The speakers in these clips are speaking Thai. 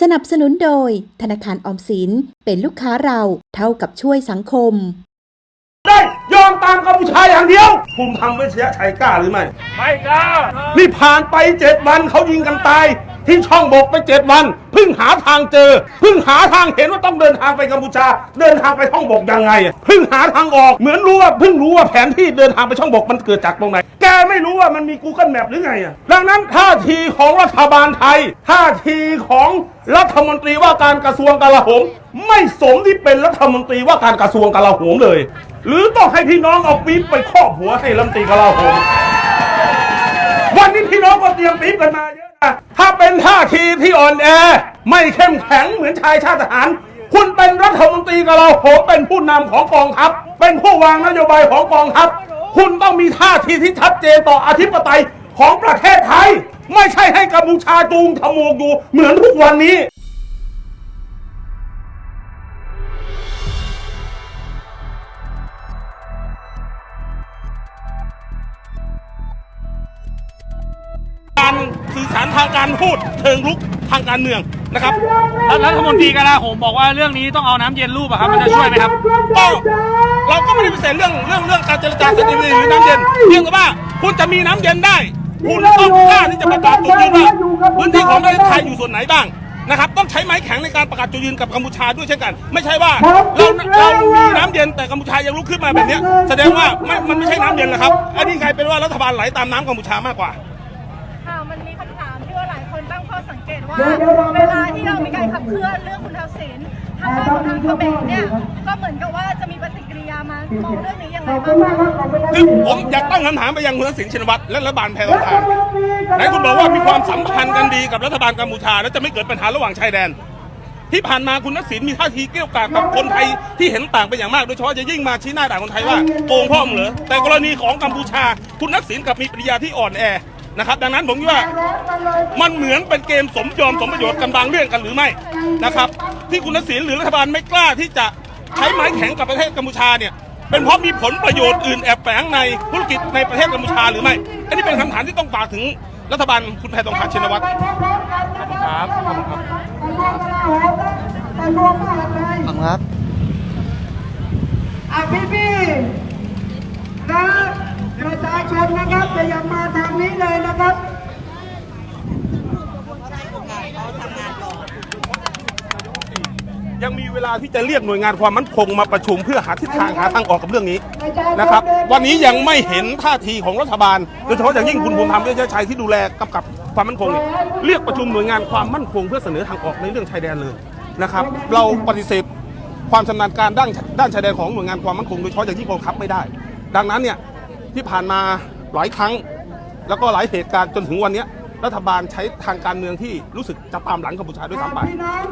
สนับสนุนโดยธนาคารออมสินเป็นลูกค้าเราเท่ากับช่วยสังคมได้ามกัมพูชาอย่างเดียวภูมิธรรมเวชยชัยกล้าหรือไม่ ไม่กล้านี่ผ่านไปเจ็ดวันเขายิงกันตาย ที่ช่องบกไปเจ็ดวันเพิ่งหาทางเจอเพิ่งหาทางเห็นว่าต้องเดินทางไปกัมพูชา เดินทางไปช่องบกยังไงอะเพิ่งหาทางออกเหมือนรู้ว่าเพิ่งรู้ว่าแผนที่เดินทางไปช่องบกมันเกิดจากตรงไหน แกไม่รู้ว่ามันมี Google Map หรือไงอะดังนั้นท่าทีของรัฐบาลไทย ท่าทีของรัฐมนตรีว่าการกระทรวงกลาโหม ไม่สมที่เป็นรัฐมนตรีว่าการกระทรวงกลาโหมเลย หรือต้องให้พี่น้องเอาปี๊บไปครอบหัวให้รัฐมนตรีกลาโหมวันนี้พี่น้องก็เตรียมปี๊บกันมาเยอะนะถ้าเป็นท่าทีที่อ่อนแอ ไม่เข้มแข็งเหมือนชายชาติทหาร คุณเป็นรัฐมนตรีกลาโหมเป็นผู้นำของกองทัพ เป็นผู้วางนโยบายของกองทัพ คุณต้องมีท่าทีที่ชัดเจนต่ออธิปไตยของประเทศไทย ไม่ใช่ให้กัมพูชาจูงทมูกอยู่เหมือนทุกวันนี้ การสื่อสารทางการพูดเชิงลุกทางการเมืองนะครับ แล้วรัฐมนตรีกลาโหมบอกว่าเรื่องนี้ต้องเอาน้ำเย็นรูปอะครับ มันจะช่วยไหมครับ ก็เราก็ไม่ได้ปฏิเสธเรื่องเรื่องเรื่องการเจรจาสันติวิธีหรือน้ำเย็นเพียงแต่ว่าคุณจะมีน้ำเย็นได้ คุณต้องกล้าที่จะประกาศจุดยืนว่าพื้นที่ของประเทศไทยอยู่ส่วนไหนบ้างนะครับต้องใช้ไม้แข็งในการประกาศจุดยืนกับกัมพูชาด้วยเช่นกัน ไม่ใช่ว่าเราเรามีน้ำเย็นแต่กัมพูชายังลุกขึ้นมาแบบเนี้ยแสดงว่าไม่มันไม่ใช่น้ำเย็นนะครับอันนี้กลายเป็นว่ารัฐบาลไหลตามน้ำกัมพูชามากกว่า ว่าเวลาที่เรามีการขับเคลื่อนเรื่องคุณทักษิณทางด้านของทางเขมรเนี่ยก็เหมือนกับว่าจะมีปฏิกิริยามามองเรื่องนี้ยังไงบ้างคะคือผมอยากตั้งคำถามไปยังคุณทักษิณชินวัตรและรัฐบาลแพรทองทานไหนคุณบอกว่ามีความสัมพันธ์กันดีกับรัฐบาลกัมพูชา และจะไม่เกิดปัญหาระหว่างชายแดน ที่ผ่านมาคุณทักษิณมีท่าทีเกลี้ยวกล่อมกับคนไทยที่เห็นต่างเป็นอย่างมากโดยเฉพาะจะยิ่งมาชี้หน้าด่าคนไทยว่าโกงพ่อมเหรอแต่กรณีของกัมพูชา คุณทักษิณกลับมีปริยาที่อ่อนแอ นะครับ ดังนั้นผมคิดว่ามันเหมือนเป็นเกมสมยอมสมประโยชน์กันบางเรื่องกันหรือไม่นะครับ ที่คุณทักษิณหรือรัฐบาลไม่กล้าที่จะใช้ไม้แข็งกับประเทศกัมพูชาเนี่ยเป็นเพราะมีผลประโยชน์อื่นแอบแฝงในธุรกิจในประเทศกัมพูชาหรือไม่ อันนี้เป็นคำถามที่ต้องฝากถึงรัฐบาลคุณแพทองทานชินวัตรครับขอบคุณครับขอบคุณครับอะพี่พี่ๆนะ ประชาชนนะครับจะยังมาทางนี้เลยนะครับยังมีเวลาที่จะเรียกหน่วยงานความมั่นคงมาประชุมเพื่อหาทิศทางหาทางออกกับเรื่องนี้นะครับ วันนี้ยังไม่เห็นท่าทีของรัฐบาลโดยเฉพาะอย่างยิ่งคุณภูมิธรรมเวชชัยที่ดูแลกำกับความมั่นคงเนี่ยเรียกประชุมหน่วยงานความมั่นคง เพื่อเสนอทางออกในเรื่องชายแดนเลยนะครับ เราปฏิเสธความชำนาญการด้านด้านชายแดนของหน่วยงานความมั่นคงโดยเฉพาะอย่างยิ่งกองทัพไม่ได้ ดังนั้นเนี่ย ที่ผ่านมาหลายครั้ง แล้วก็หลายเหตุการณ์จนถึงวันนี้รัฐบาลใช้ทางการเมืองที่รู้สึกจะตามหลังกัมพูชาด้วยซ้ำไป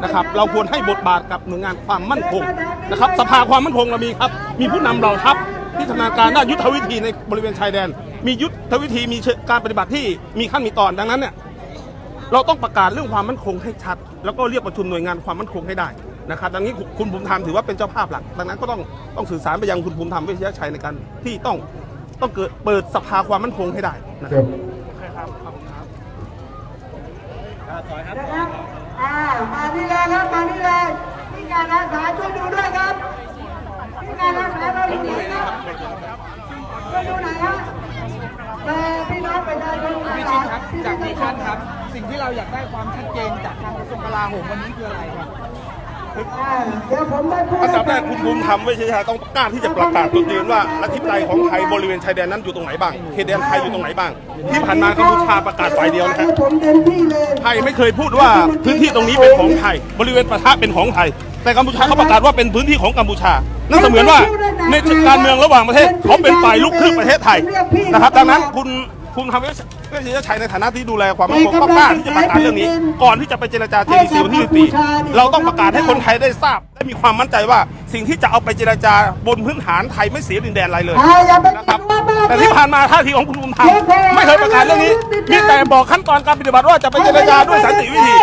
นะครับ เราควรให้บทบาทกับหน่วยงานความมั่นคงนะครับ สภาความมั่นคงเรามีครับ มีผู้นำเราทัพที่ชำนาญการด้านยุทธวิธีในบริเวณชายแดน มียุทธวิธีมีการปฏิบัติที่มีขั้นมีตอนดังนั้นเนี่ยเราต้องประกาศเรื่องความมั่นคงให้ชัด แล้วก็เรียกประชุมหน่วยงานความมั่นคงให้ได้นะครับดังนี้คุณภูมิธรรมถือว่าเป็นเจ้าภาพหลัก ดังนั้นก็ต้องต้องสื่อสารไปยังคุณภูมิธรรมเวชยชัยในการที่ต้อง ต้องเกิดเปิดสภาความมั่นคงให้ได้นะครับนะครับ อ่า มานี่เลยครับ มานี่เลยพี่งานอาสาช่วยดูด้วยครับพี่งานอาสาเราอยู่ไหนครับช่วยดูหน่อยฮะแต่พี่น้องประชาชนพี่ชินครับ จากดิฉันครับ สิ่งที่เราอยากได้ความชัดเจนจากทางกระทรวงกลาโหมวันนี้คืออะไรครับ อ่าเดี๋ยวผมได้พูดอันดับแรกคุณภูมิธรรมเวชยชัยต้องกล้าที่จะประกาศจุดยืนว่าอธิปไตยของไทยบริเวณชายแดนนั้นอยู่ตรงไหนบ้างเขตแดนไทยอยู่ตรงไหนบ้าง ที่ผ่านมากัมพูชาประกาศฝ่ายเดียวนะฮะผมเต็มที่เลย ไทยไม่เคยพูดว่าพื้นที่ตรงนี้เป็นของไทย บริเวณปะทะเป็นของไทย แต่กัมพูชาเขาประกาศว่าเป็นพื้นที่ของกัมพูชานั่นเสมือนว่าในการเมืองระหว่างประเทศเขาเป็นฝ่ายลุกคืบประเทศไทยนะครับดังนั้นคุณ คุณทำเวชยชัยในฐานะที่ดูแลความมั่นคงก็กล้าที่จะประกาศเรื่องนี้ ก่อนที่จะไปเจรจาเจดีซีวันที่ 14 เราต้องประกาศให้คนไทยได้ทราบและมีความมั่นใจว่าสิ่งที่จะเอาไปเจรจาบนพื้นฐานไทยไม่เสียดินแดนอะไรเลยอ่าอย่าไปนะครับคิดว่ามากแต่ที่ผ่านมาท่าทีของคุณภูมิธรรมไม่เคยประกาศเรื่องนี้มีแต่บอกขั้นตอนการปฏิบัติว่าจะไปเจรจาด้วยสันติวิธี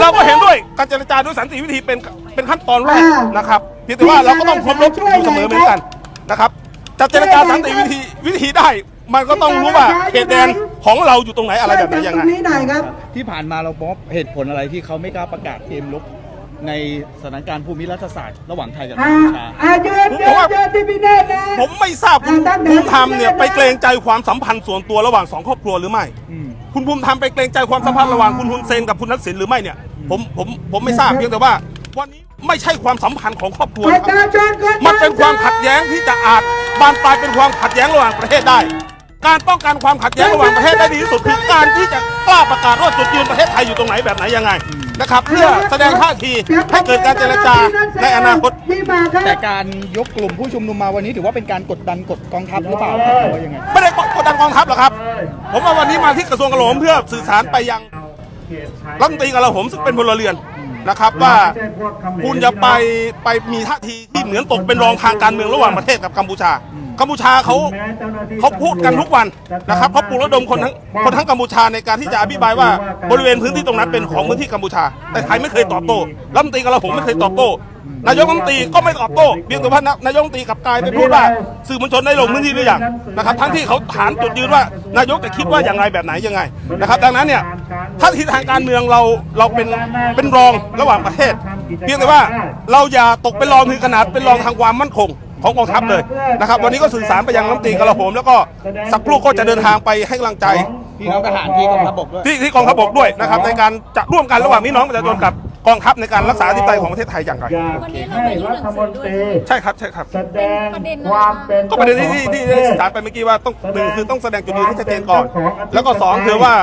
เราก็เห็นด้วยการเจรจาด้วยสันติวิธีเป็นเป็นขั้นตอนแรกนะครับเพียงแต่ว่าเราก็ต้องเคารพอยู่เสมอเหมือนกันนะครับจะเจรจาสันติวิธีวิธีได้ มันก็ต้องรู้ว่าเขตแดนของเราอยู่ตรงไหนอะไรแบบไหนยังไงตรงนี้หน่อยครับ ที่ผ่านมาเราบอกเหตุผลอะไรที่เขาไม่กล้าประกาศเกมลุกในสถานการณ์ภูมิรัฐศาสตร์ระหว่างไทยกับกัอ่ามพูชา อ่าเดินผมเดิว่านเดินที่พี่เนตรนะ ผมไม่ทราบคุณอ่าท่านเดิภูนมิธรรมเนี่ยเดินไปเกรงใจความสัมพันธ์ส่วนตัวระหว่างสองครอบครัวหรือไม่ อืม คุณภูมิธรรมไปเกรงใจความสัมพันธ์ระหว่างคุณฮุนเซนกับคุณทักษิณหรือไม่เนี่ย ผมผมผมไม่ทราบเพียงแต่ว่า วันนี้ไม่ใช่ความสัมพันธ์ของครอบครัวปนะระครับชาชนคนมันเป็นความขัดแย้งที่จะอาจบานปลายเป็นความขัดแย้งระหว่างประเทศได้ การป้องกันความขัดแย้งระหว่างประเทศได้ดีที่สุดคือการที่จะกล้าประกาศว่าจุดยืนประเทศไทยอยู่ตรงไหนแบบไหนยังไงนะครับเพื่อแสดงท่าทีให้เกิดการเจรจาในอนาคตที่มาครับแต่การยกกลุ่มผู้ชุมนุมมาวันนี้ถือว่าเป็นการกดดันกดกองทัพหรือเปล่าครับหรือว่ายังไงไม่ได้กดดันกองทัพหรอกครับ ผมว่าวันนี้มาที่กระทรวงกลาโหมเพื่อสื่อสารไปยังรัฐมนตรีกลาโหมซึ่งเป็นพลเรือน นะครับว่าคุณจะไปไปมีท่าทีที่เหมือนตกเป็นรองทางการเมืองระหว่างประเทศกับกัมพูชากัมพูชาเขาเขาพูดกันทุกวันนะครับเขาปลุกระดมคนทั้งคนทั้งกัมพูชาในการที่จะอภิปรายว่าบริเวณพื้นที่ตรงนั้นเป็นของพื้นที่กัมพูชา แต่ไทยไม่เคยตอบโต้รัฐมนตรีกลาโหมไม่เคยตอบโต้ นายกรัฐมนตรีก็ไม่ตอบโต้เพียงแต่ว่านายกรัฐมนตรีกลับกลายไปพูดว่า สื่อมวลชนได้ลงพื้นที่หรือยังนะครับ ทั้งที่เขาฐานจุดยืนว่านายกจะคิดว่าอย่างไรแบบไหนยังไงนะครับ ดังนั้นเนี่ยถ้าที่ทางการเมืองเราเราเป็นเป็นรองระหว่างประเทศ เพียงแต่ว่าเราอย่าตกเป็นรองถึงขนาดเป็นรองทางความมั่นคงของกองทัพเลยนะครับ วันนี้ก็สื่อสารไปยังรัฐมนตรีกลาโหมแล้วก็สักครู่ก็จะเดินทางไปให้กำลังใจพี่น้องทหารที่กองทัพบกด้วยที่ที่กองทัพบกด้วยนะครับในการจะร่วมกันระหว่างพี่น้องประชาชนกับ กองทัพในการรักษาอธิปไตยของประเทศไทยอย่างไรอยากให้รัฐมนตรีใช่ครับใช่ครับ แสดงความเป็นก็ประเด็นที่ที่ที่ได้สื่อสารไปเมื่อกี้ว่าต้องหนึ่งคือต้องแสดงจุดยืนที่ชัดเจนก่อน แล้วก็สองคือว่า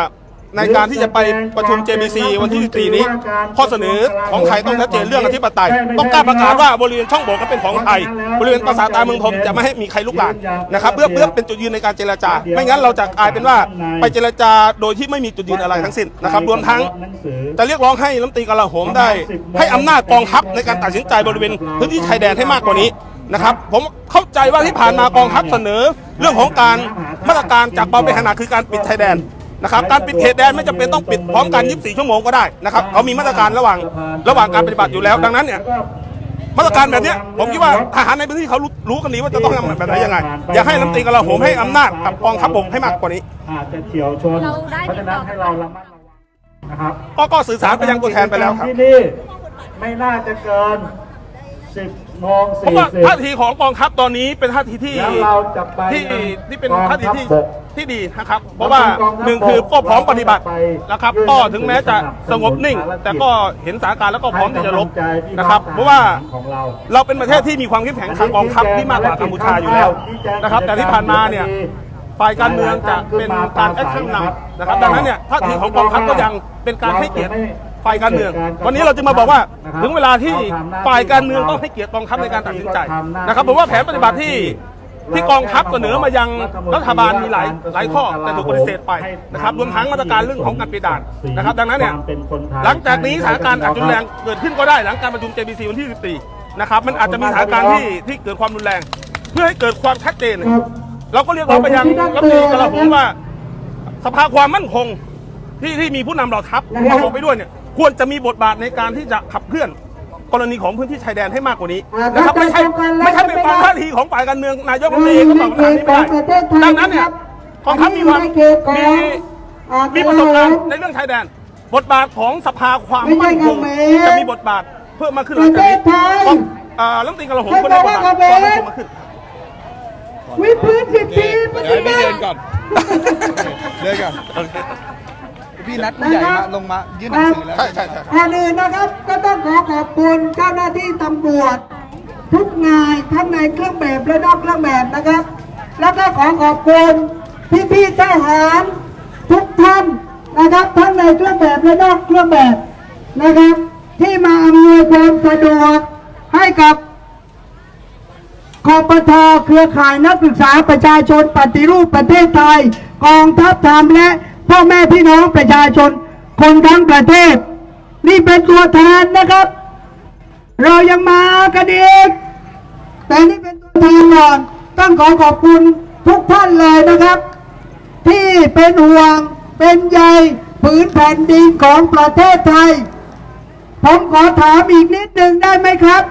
ในการที่จะไปประชุม JBC วันที่14นี้ ข้อเสนอของไทยต้องชัดเจนเรื่องอธิปไตย ต้องกล้าประกาศว่าบริเวณช่องโหว่นั้นเป็นของไทย บริเวณปราสาตาเมืองทมจะไม่ให้มีใครลุกลานนะครับเพื่อเพื่อเป็นจุดยืนในการเจรจา ไม่งั้นเราจะกลายเป็นว่าไปเจรจาโดยที่ไม่มีจุดยืนอะไรทั้งสิ้นนะครับรวมทั้งจะเรียกร้องให้รัฐมนตรีกลาโหมได้ ให้อำนาจกองทัพในการตัดสินใจบริเวณพื้นที่ชายแดนให้มากกว่านี้นะครับผมเข้าใจว่าที่ผ่านมากองทัพเสนอ เรื่องของการมาตรการจากเบาไปขนาดคือการปิดชายแดน นะครับการปิดเขตแดนไม่จำเป็นต้องปิดพร้อมกัน 24 ชั่วโมงก็ได้นะครับเขามีมาตรการระหว่างระหว่างการปฏิบัติอยู่แล้ว ดังนั้นเนี่ยมาตรการแบบเนี้ยผมคิดว่าทหารในพื้นที่เขารู้รู้กันดีว่าจะต้องทำแบบไหนยังไง อยากให้รัฐมนตรีกลาโหมให้อำนาจกับกองทัพบกให้มากกว่านี้อาจจะเฉียวชนเราได้เพราะฉะนั้นให้เราระมัดระวังนะครับก็ก็สื่อสารไปยังตัวแทนไปแล้วครับที่นี่ไม่น่าจะเกิน10 โมงผมว่าท่า40ทีของกองทัพตอนนี้เป็นท่าทีที่แล้วเราจะไปที่ที่เป็นกองท่าทีที่ทัพบก ที่ดีนะครับ เพราะว่าหนึ่งคือก็พร้อมปฏิบัตินะครับก็ถึงแม้จะสงบนิ่ง แต่ก็เห็นสถานการณ์แล้วก็พร้อมที่จะรบนะครับ เพราะว่า ของเรา เราเป็นประเทศที่มีความเข้มแข็งทางกองทัพที่มากกว่ากัมพูชาอยู่แล้วนะครับ แต่ที่ผ่านมาเนี่ยฝ่ายการเมืองจะเป็นการแอคชั่นนำนะครับ ดังนั้นเนี่ยท่าทีของกองทัพก็ยังเป็นการให้เกียรติ ฝ่ายการเมือง วันนี้เราจะมาบอกว่าถึงเวลาที่ฝ่ายการเมืองต้องให้เกียรติกองทัพในการตัดสินใจนะครับผมว่าแผนปฏิบัติที่ที่กองทัพเสนอมายังรัฐบาลมีหลายหลายข้อแต่ถูกปฏิเสธไปนะครับรวมทั้งมาตรการเรื่องของการปิดด่านนะครับ ดังนั้นเนี่ยหลังจากนี้สถานการณ์อาจจะรุนแรงเกิดขึ้นก็ได้หลังการประชุม JBC วันที่ 14 นะครับ มันอาจจะมีสถานการณ์ที่ที่เกิดความรุนแรง เพื่อให้เกิดความชัดเจน เราก็เรียกร้องไปยังรัฐมนตรีกลาโหมว่า สภาความมั่นคงที่ที่มีผู้นำเหล่าทัพประกอบไปด้วยเนี่ย ควรจะมีบทบาทในการที่จะขับเคลื่อนกรณีของพื้นที่ชายแดนให้มากกว่านี้นะครับไม่ใช่ไม่ใช่เป็นความท่าทีของฝ่ายการเมืองนายกรัฐมนตรีก็ตอบคำถามนี้ไม่ได้ดังนั้นเนี่ยกองทัพมีความมีมีประสบการณ์ในเรื่องชายแดน บทบาทของสภาความมั่นคงจะมีบทบาทเพิ่มมากขึ้นหลังจากนี้เพราะอ่ารัฐมนตรีกลาโหมก็ได้บทบาทความมั่นคงมากขึ้นวิดพื้นสิบปีปเดี๋ยวฏิให้พี่บัเดิตินก่อนเดินก่อน พี่นัดผู้ใหญ่มาลงมายื่นหนังสือแล้วใช่ใช่ใช่ก่อนอื่นนะครับก็ต้องขอขอบคุณเจ้าหน้าที่ตำรวจ ทุกนายทั้งในเครื่องแบบและนอกเครื่องแบบนะครับ แล้วก็ขอขอบคุณพี่ๆทหารทุกท่านนะครับทั้งในเครื่องแบบและนอกเครื่องแบบนะครับ ที่มาอำนวยความสะดวกให้กับคอปทเครือข่ายนักศึกษาประชาชนปฏิรูปประเทศไทย กองทัพธรรมและ พ่อแม่พี่น้องประชาชน คนทั้งประเทศ นี่เป็นตัวแทนนะครับ เรายังมากันอีกแต่นี่เป็นตัวแทนก่อนต้องขอขอบคุณทุกท่านเลยนะครับ ที่เป็นห่วงเป็นใยผืนแผ่นดินของประเทศไทย ผมขอถามอีกนิดหนึ่งได้ไหมครับ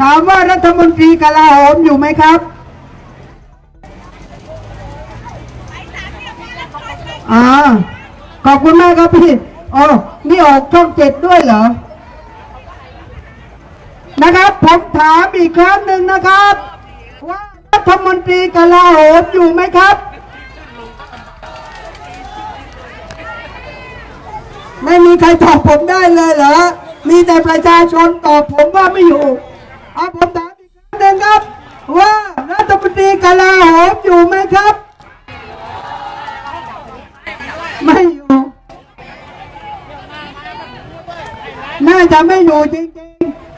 ถามว่ารัฐมนตรีกลาโหมอยู่ไหมครับ อ่าขอบคุณมากครับพี่อ๋อนี่ออกช่องเจ็ดด้วยเหรอ นะครับผมถามอีกครั้งหนึ่งนะครับ ว่ารัฐมนตรีกลาโหมอยู่ไหมครับ ไม่มีใครตอบผมได้เลยเหรอ มีแต่ประชาชนตอบผมว่าไม่อยู่เอาผมถามอีกครั้งหนึ่งครับ ว่ารัฐมนตรีกลาโหมอยู่ไหมครับ จะไม่อยู่จริง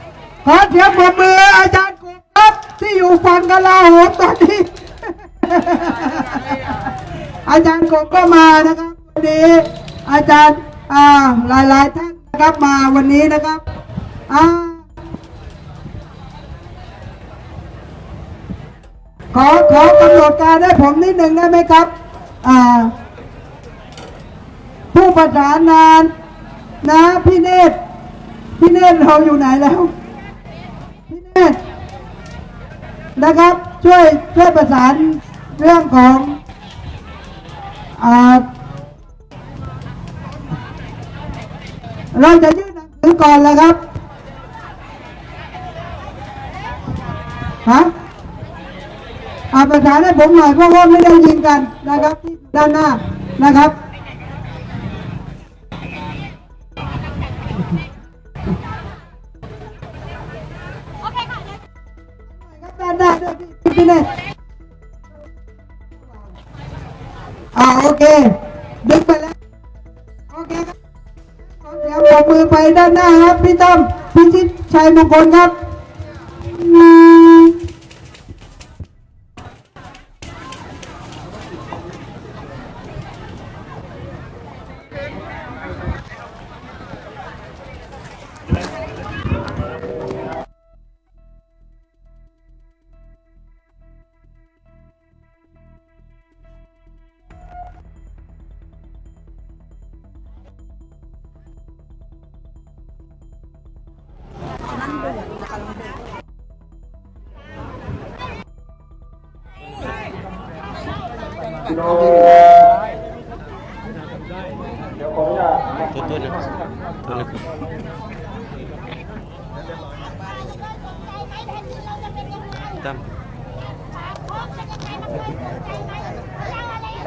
ๆ ขอเสียงปรบมืออาจารย์กบครับที่อยู่ฝั่งกลาโหมตอนนี้ อาจารย์กบก็มานะครับวันนี้อาจารย์อ่าหลายๆท่านนะครับมาวันนี้นะครับอ่าขอขอกำหนดการให้ผมนิดหนึ่งได้ไหมครับอ่าผู้ประสานงานนะพี่เนตร พี่เนตรเราอยู่ไหนแล้ว พี่เนตรนะครับ ช่วยช่วยประสานเรื่องของอเราจะยื่นหนังสือก่อนแล้วครับฮะอาประสานให้ผมหน่อยเพราะว่าไม่ได้ยินกันนะครับที่ด้านหน้านะครับ เค ดึงไปแล้ว โอเคครับเสียวปรบมือไปด้านหน้าครับ พี่ต้อมพี่ชิดชัยมงคลครับ ด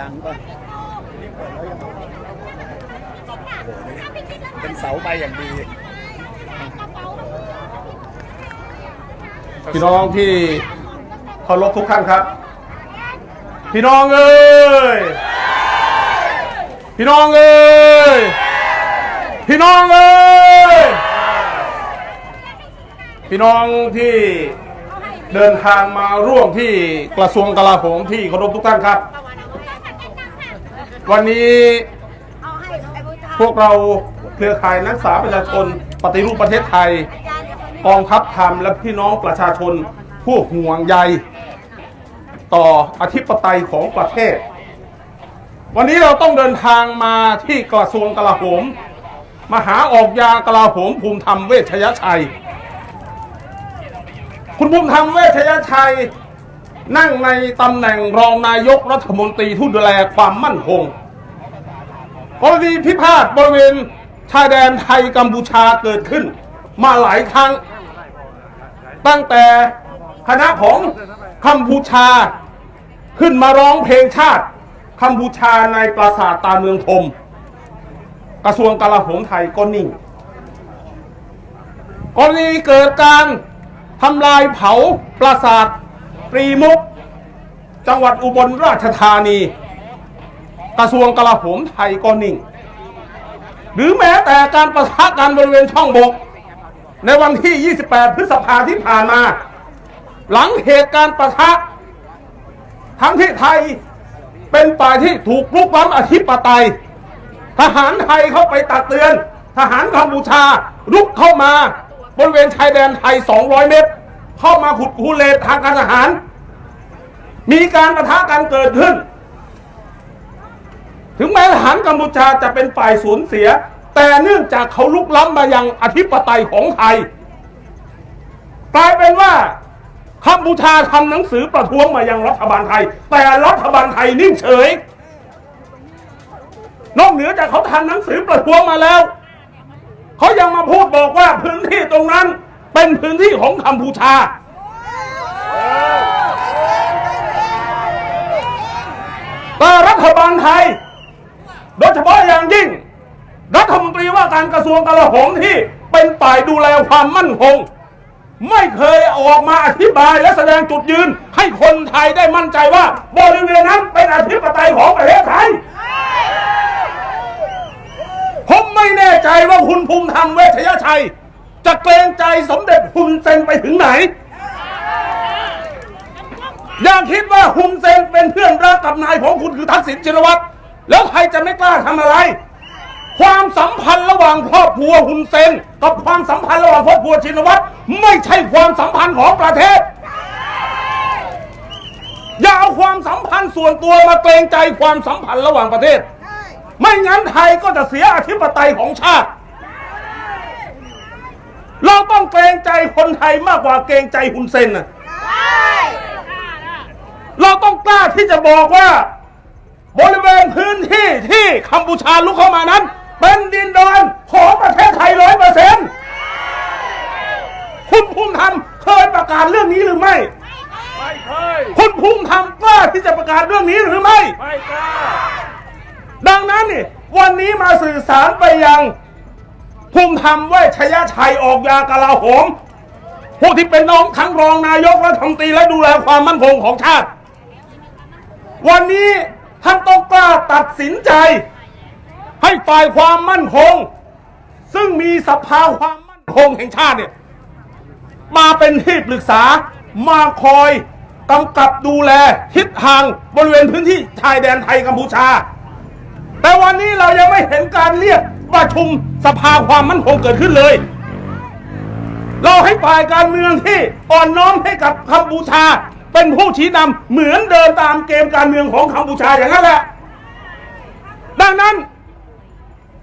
ังป่ะเป็นเสาไปอย่างดีพี่น้องที่เคารพทุกท่านครับ พี่น้องเอ้ย พี่น้องเอ้ย พี่น้องเอ้ย พี่น้องที่เดินทางมาร่วมที่กระทรวงกลาโหมที่เคารพทุกท่านครับ วันนี้พวกเราเครือข่ายนักศึกษาประชาชนปฏิรูปประเทศไทย กองทัพธรรมและพี่น้องประชาชนผู้ห่วงใย ต่ออธิปไตยของประเทศ วันนี้เราต้องเดินทางมาที่กระทรวงกลาโหมมาหาออกยากลาโหมภูมิธรรมเวชยชัย คุณภูมิธรรมเวชยชัย นั่งในตำแหน่งรองนายกรัฐมนตรีผู้ดูแลความมั่นคงกรณีพิพาทบริเวณชายแดนไทยกัมพูชาเกิดขึ้น มาหลายครั้ง ตั้งแต่คณะของ กัมพูชา ขึ้นมาร้องเพลงชาติกัมพูชาในปราสาทตาเมืองธมกระทรวงกลาโหมไทยก็นิ่งกรณีเกิดการทำลายเผาปราสาทตรีมุก จังหวัดอุบลราชธานี กระทรวงกลาโหมไทยก็นิ่ง หรือแม้แต่การประทะกันบริเวณช่องบก ในวันที่ 28 พฤษภาที่ผ่านมา หลังเหตุการณ์ประทะ ทั้งที่ไทยเป็นฝ่ายที่ถูกลุกล้ำอธิปไตย ทหารไทยเข้าไปตักเตือน ทหารกัมพูชาลุกเข้ามาบริเวณชายแดนไทย 200 เมตร เข้ามาขุดคูเลตทางการทหาร มีการประทะกันเกิดขึ้น ถึงแม้ทหารกัมพูชาจะเป็นฝ่ายสูญเสีย แต่เนื่องจากเขาลุกล้ำมายังอธิปไตยของไทยกลายเป็นว่า กัมพูชาทำหนังสือประท้วงมายังรัฐบาลไทย แต่รัฐบาลไทยนิ่งเฉย นอกเหนือจากเขาทำหนังสือประท้วงมาแล้ว เขายังมาพูดบอกว่าพื้นที่ตรงนั้นเป็นพื้นที่ของกัมพูชา แต่รัฐบาลไทย โดยเฉพาะอย่างยิ่ง รัฐมนตรีว่าการกระทรวงกลาโหมที่เป็นฝ่ายดูแลความมั่นคง ไม่เคยออกมาอธิบายและแสดงจุดยืน ให้คนไทยได้มั่นใจว่า บริเวณนั้นเป็นอธิปไตยของประเทศไทย ผมไม่แน่ใจว่าคุณภูมิธรรมเวชยชัย จะเกรงใจสมเด็จฮุนเซนไปถึงไหน อย่าคิดว่าฮุนเซนเป็นเพื่อนรักกับนายของคุณคือทักษิณชินวัตรแล้วใครจะไม่กล้าทำอะไร ความสัมพันธ์ระหว่างครอบครัวฮุนเซน กับความสัมพันธ์ระหว่างครอบครัวชินวัตรไม่ใช่ความสัมพันธ์ของประเทศ อย่าเอาความสัมพันธ์ส่วนตัวมาเกรงใจความสัมพันธ์ระหว่างประเทศ ไม่งั้นไทยก็จะเสียอธิปไตยของชาติ เราต้องเกรงใจคนไทยมากกว่าเกรงใจฮุนเซนนะเราต้องกล้าที่จะบอกว่า บริเวณพื้นที่ที่กัมพูชาลุกเข้ามานั้น เป็นดินแดนของประเทศไทยร้อยเปอร์เซ็นต์คุณภูมิธรรมเคยประกาศเรื่องนี้หรือไม่ ไม่เคย คุณภูมิธรรมกล้าที่จะประกาศเรื่องนี้หรือไม่ ไม่กล้า ดังนั้นนี่วันนี้มาสื่อสารไปยัง ภูมิธรรมเวชยชัยออกยากลาโหมผู้ที่เป็นน้องทั้งรองนายกรัฐมนตรีและดูแลความมั่นคงของชาติ วันนี้ท่านต้องกล้าตัดสินใจ ให้ฝ่ายความมั่นคง ซึ่งมีสภาความมั่นคงแห่งชาติเนี่ยมาเป็นที่ปรึกษามาคอยกำกับดูแลทิศทางบริเวณพื้นที่ชายแดนไทยกัมพูชา แต่วันนี้เรายังไม่เห็นการเรียกประชุมสภาความมั่นคงเกิดขึ้นเลย เราให้ฝ่ายการเมืองที่อ่อนน้อมให้กับกัมพูชา เป็นผู้ชี้นำเหมือนเดินตามเกมการเมืองของกัมพูชาอย่างนั้นแหละดังนั้น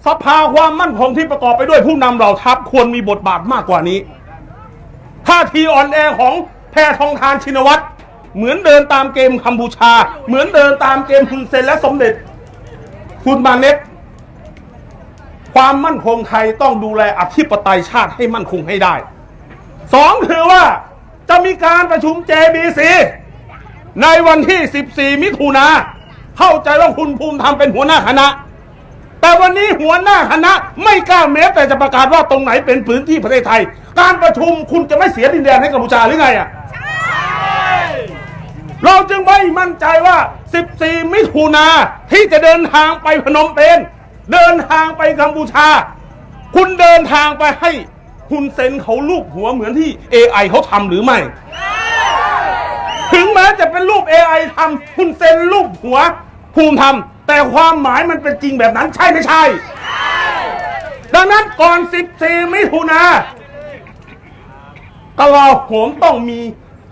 สภาความมั่นคงที่ประกอบไปด้วยผู้นำเหล่าทัพควรมีบทบาทมากกว่านี้ท่าทีอ่อนแอของแพทองทานชินวัตรเหมือนเดินตามเกมกัมพูชา เหมือนเดินตามเกมฮุนเซนและสมเด็จ คุณมาเน็ตความมั่นคงไทยต้องดูแลอธิปไตยชาติให้มั่นคงให้ได้สองคือว่าจะมีการประชุม JBC ในวันที่ 14 มิถุนาเข้าใจว่าคุณภูมิธรรมเป็นหัวหน้าคณะ แต่วันนี้หัวหน้าคณะไม่กล้าแม้แต่จะประกาศว่าตรงไหนเป็นพื้นที่ประเทศไทย การประชุมคุณจะไม่เสียดินแดนให้กัมพูชาหรือไงอะเราจึงไม่มั่นใจว่า 14 มิถุนาที่จะเดินทางไปพนมเปญเดินทางไปกัมพูชา คุณเดินทางไปให้คุณเซนเขาลูกหัวเหมือนที่ AI เขาทำหรือไม่ ถึงแม้จะเป็นรูป AI ทำคุณเซนรูปหัวภูมิทำ แต่ความหมายมันเป็นจริงแบบนั้นใช่ไม่ใช่ ดังนั้นก่อน 14 มิถุนากลาโหมต้องมี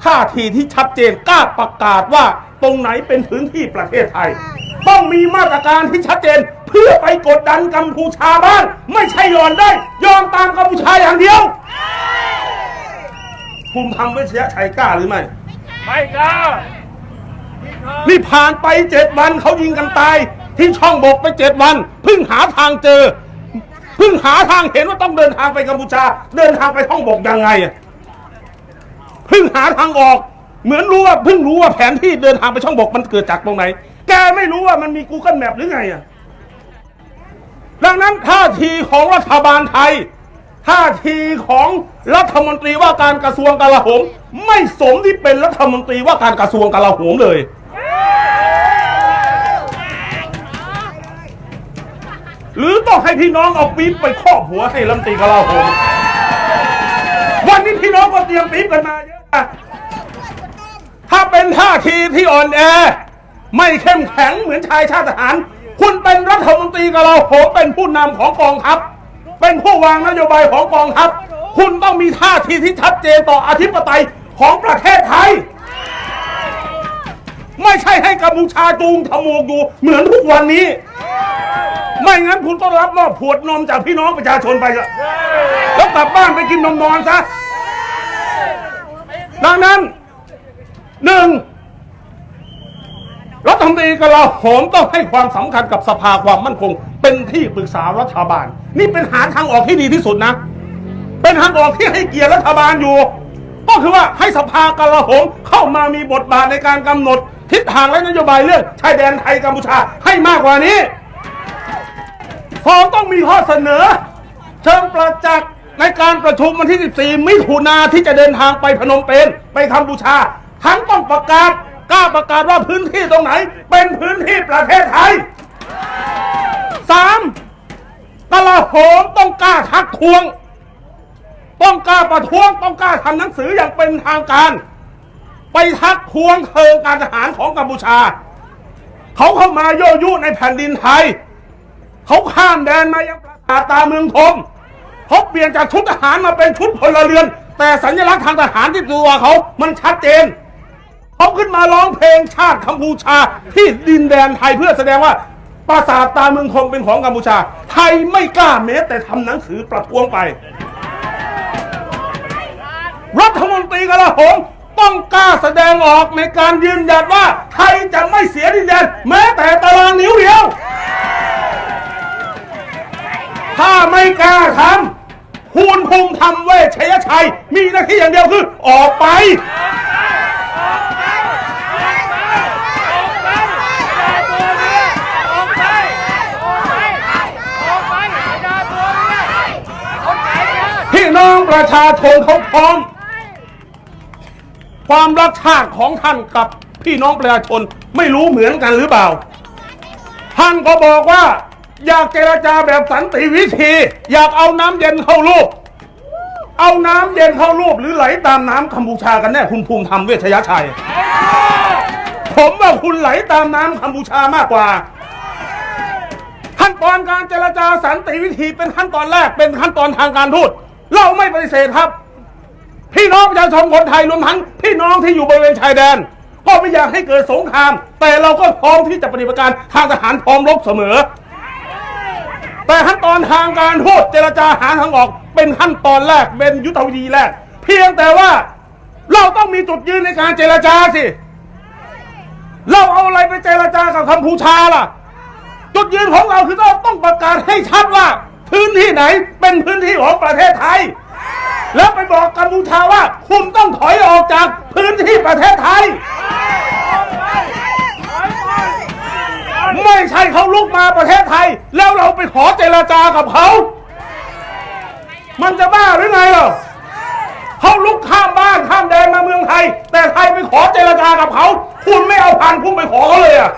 ท่าทีที่ชัดเจนกล้าประกาศว่าตรงไหนเป็นพื้นที่ประเทศไทย ต้องมีมาตรการที่ชัดเจน เพื่อไปกดดันกัมพูชาบ้าง ไม่ใช่ยอมได้ ยอมตามกัมพูชาอย่างเดียวภูมิธรรมเวชยชัยกล้าหรือไม่ ไม่กล้า นี่ผ่านไปเจ็ดวันเขายิงกันตาย ที่ช่องบกไปเจ็ดวันเพิ่งหาทางเจอเพิ่งหาทางเห็นว่าต้องเดินทางไปกัมพูชา เดินทางไปช่องบกยังไงอะเพิ่งหาทางออก เหมือนรู้ว่าเพิ่งรู้ว่าแผนที่เดินทางไปช่องบกมันเกิดจากตรงไหน แกไม่รู้ว่ามันมี Google Map หรือไงอะดังนั้นท่าทีของรัฐบาลไทย ท่าทีของรัฐมนตรีว่าการกระทรวงกลาโหม ไม่สมที่เป็นรัฐมนตรีว่าการกระทรวงกลาโหมเลย หรือต้องให้พี่น้องเอาปี๊บไปครอบหัวให้รัฐมนตรีกลาโหมวันนี้พี่น้องก็เตรียมปี๊บกันมาเยอะนะถ้าเป็นท่าทีที่อ่อนแอ ไม่เข้มแข็งเหมือนชายชาติทหาร คุณเป็นรัฐมนตรีกลาโหมเป็นผู้นำของกองทัพ เป็นผู้วางนโยบายของกองทัพ คุณต้องมีท่าทีที่ชัดเจนต่ออธิปไตยของประเทศไทย ไม่ใช่ให้กัมพูชาจูงขมูกอยู่เหมือนทุกวันนี้ ไม่งั้นคุณต้องรับมอบขวดนมจากพี่น้องประชาชนไปอะแล้วกลับบ้านไปกินนมนอนซะดังนั้นหนึ่งรัฐมนตรีกลาโหมต้องให้ความสำคัญกับสภาความมั่นคง เป็นที่ปรึกษารัฐบาล นี่เป็นหาทางออกที่ดีที่สุดนะ เป็นทางออกที่ให้เกียรติรัฐบาลอยู่ ก็คือว่าให้สภากลาโหมเข้ามามีบทบาทในการกำหนด ทิศทางและนโยบายเรื่องชายแดนไทยกัมพูชาให้มากกว่านี้สองต้องมีข้อเสนอ เชิงประจักษ์ในการประชุมวันที่ 14 มิถุนาที่จะเดินทางไปพนมเปญไปกัมพูชา ทั้งต้องประกาศกล้าประกาศว่าพื้นที่ตรงไหน เป็นพื้นที่ประเทศไทยสามกลาโหมต้องกล้าทักท้วง ต้องกล้าประท้วง ต้องกล้าทำหนังสืออย่างเป็นทางการ ไปทักท้วงเชิงการทหารของกัมพูชา เขาเข้ามาโยยุในแผ่นดินไทย เขาข้ามแดนมายังปราสาทตาเมืองทมเขาเปลี่ยนจากชุดทหารมาเป็นชุดพลเรือน แต่สัญลักษณ์ทางทหารที่ตัวเขา มันชัดเจนเขาขึ้นมาร้องเพลงชาติกัมพูชาที่ดินแดนไทยเพื่อแสดงว่าปราสาทตาเมืองทมเป็นของกัมพูชา ไทยไม่กล้าแม้แต่ทำหนังสือประท้วงไป รัฐมนตรีกลาโหม ต้องกล้าแสดงออกในการยืนยันว่าไทยจะไม่เสียดินแดนแม้แต่ตารางนิ้วเดียว ถ้าไม่กล้าทำคุณภูมิธรรมเวชชยชัย มีหน้าที่อย่างเดียวคือออกไปพี่น้องประชาชนเขาพร้อม ความรักชาติของท่านกับพี่น้องประชาชนไม่รู้เหมือนกันหรือเปล่า ท่านก็บอกว่า อยากเจรจาแบบสันติวิธี อยากเอาน้ำเย็นเข้ารูป เอาน้ำเย็นเข้ารูปหรือไหลตามน้ำกัมพูชากันแน่คุณภูมิธรรมเวชยชัย ผมว่าคุณไหลตามน้ำกัมพูชามากกว่าขั้นตอนการเจรจาสันติวิธีเป็นขั้นตอนแรกเป็นขั้นตอนทางการทูตเราไม่ปฏิเสธครับ พี่น้องประชาชนคนไทยรวมทั้งพี่น้องที่อยู่บริเวณชายแดน ก็ไม่อยากให้เกิดสงคราม แต่เราก็พร้อมที่จะปฏิบัติการทางทหารพร้อมรบเสมอ แต่ขั้นตอนทางการทูตเจรจาหาทางออก เป็นขั้นตอนแรกเป็นยุทธวิธีแรก เพียงแต่ว่าเราต้องมีจุดยืนในการเจรจาสิ เราเอาอะไรไปเจรจากับกัมพูชาล่ะ จุดยืนของเราคือเราต้องประกาศให้ชัดว่า พื้นที่ไหนเป็นพื้นที่ของประเทศไทย แล้วไปบอกกัมพูชาว่า คุณต้องถอยออกจากพื้นที่ประเทศไทย ไม่ใช่เขาลุกมาประเทศไทย แล้วเราไปขอเจรจากับเขา มันจะบ้าหรือไงเรอเขาลุกข้ามบ้านข้ามแดนมาเมืองไทย แต่ไทยไปขอเจรจากับเขา คุณไม่เอาพันพุ่งไปขอเขาเลยอะ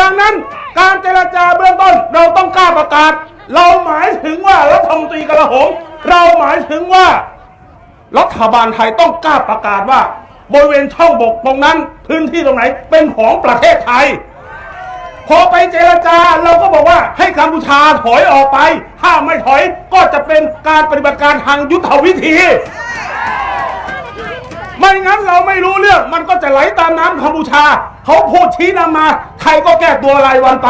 ดังนั้นการเจรจาเบื้องต้นเราต้องกล้าประกาศ เราหมายถึงว่ารัฐมนตรีกระหมเราหมายถึงว่า รัฐบาลไทยต้องกล้าประกาศว่า บริเวณช่องบกตรงนั้น พื้นที่ตรงไหนเป็นของประเทศไทย พอไปเจรจาเราก็บอกว่าให้กัมพูชาถอยออกไป ถ้าไม่ถอยก็จะเป็นการปฏิบัติการทางยุทธวิธีไม่งั้นเราไม่รู้เรื่อง มันก็จะไหลตามน้ำกัมพูชา เขาพูดชี้นำมา ไทยก็แก้ตัวรายวันไป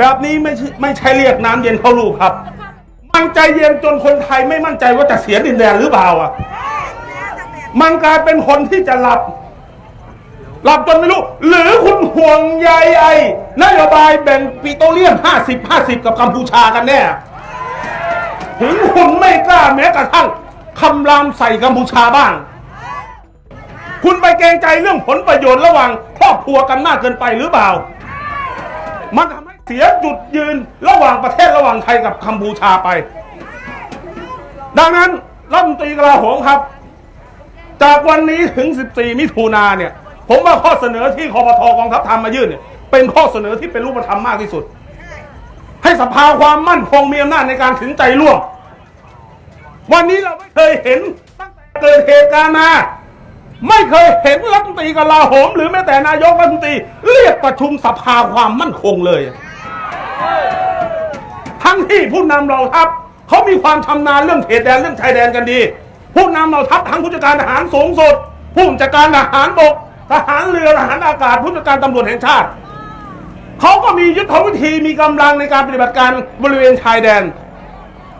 แบบนี้ไม่ใช่ไม่ใช่เรียกน้ำเย็นเข้าลูกครับ มันใจเย็นจนคนไทยไม่มั่นใจว่าจะเสียดินแดนหรือเปล่าอะ มันกลายเป็นคนที่จะหลับ หลับจนไม่รู้ หรือคุณห่วงใยไอ้นโยบายแบ่งปิโตรเลียม 50 50 กับกัมพูชากันแน่ ถึงคุณไม่กล้าแม้กระทั่งคำรามใส่กัมพูชาบ้าง คุณไปเกรงใจเรื่องผลประโยชน์ระหว่างครอบครัวกันมากเกินไปหรือเปล่า เสียจุดยืนระหว่างประเทศระหว่างไทยกับกัมพูชาไป ดังนั้นรัฐมนตรีกลาโหมครับ จากวันนี้ถึง 14 มิถุนาเนี่ย ผมว่าข้อเสนอที่คอปทกองทัพธรรมมายื่นเนี่ยเป็นข้อเสนอที่เป็นรูปธรรมมากที่สุด ให้สภาความมั่นคงมีอำนาจในการถึงใจร่วม วันนี้เราไม่เคยเห็นตั้งแต่เกิดเหตุการณ์มาไม่เคยเห็นรัฐมนตรีกลาโหม หรือแม้แต่นายกรัฐมนตรีเรียกประชุมสภาความมั่นคงเลย ทั้งที่ผู้นำเราทัพเขามีความชำนาญเรื่องเขตแดนเรื่องชายแดนกันดี ผู้นำเราทัพทั้งผู้จัดการทหารสูงสุด ผู้จัดการทหารบก ทหารเรือทหารอากาศ ผู้จัดการตำรวจแห่งชาติ เขาก็มียุทธวิธีมีกำลังในการปฏิบัติการบริเวณชายแดน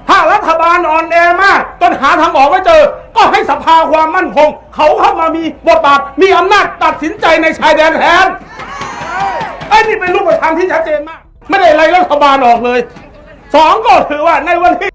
ถ้ารัฐบาลอ่อนแอมากจนหาทางออกไม่เจอ ก็ให้สภาความมั่นคง เขาเข้ามามีบทบาทมีอำนาจตัดสินใจในชายแดนแทนไอ้นี่เป็นรูปธรรมที่ชัดเจนมาก ไม่ได้ไล่รัฐบาลออกเลยสองก็ถือว่าในวันที่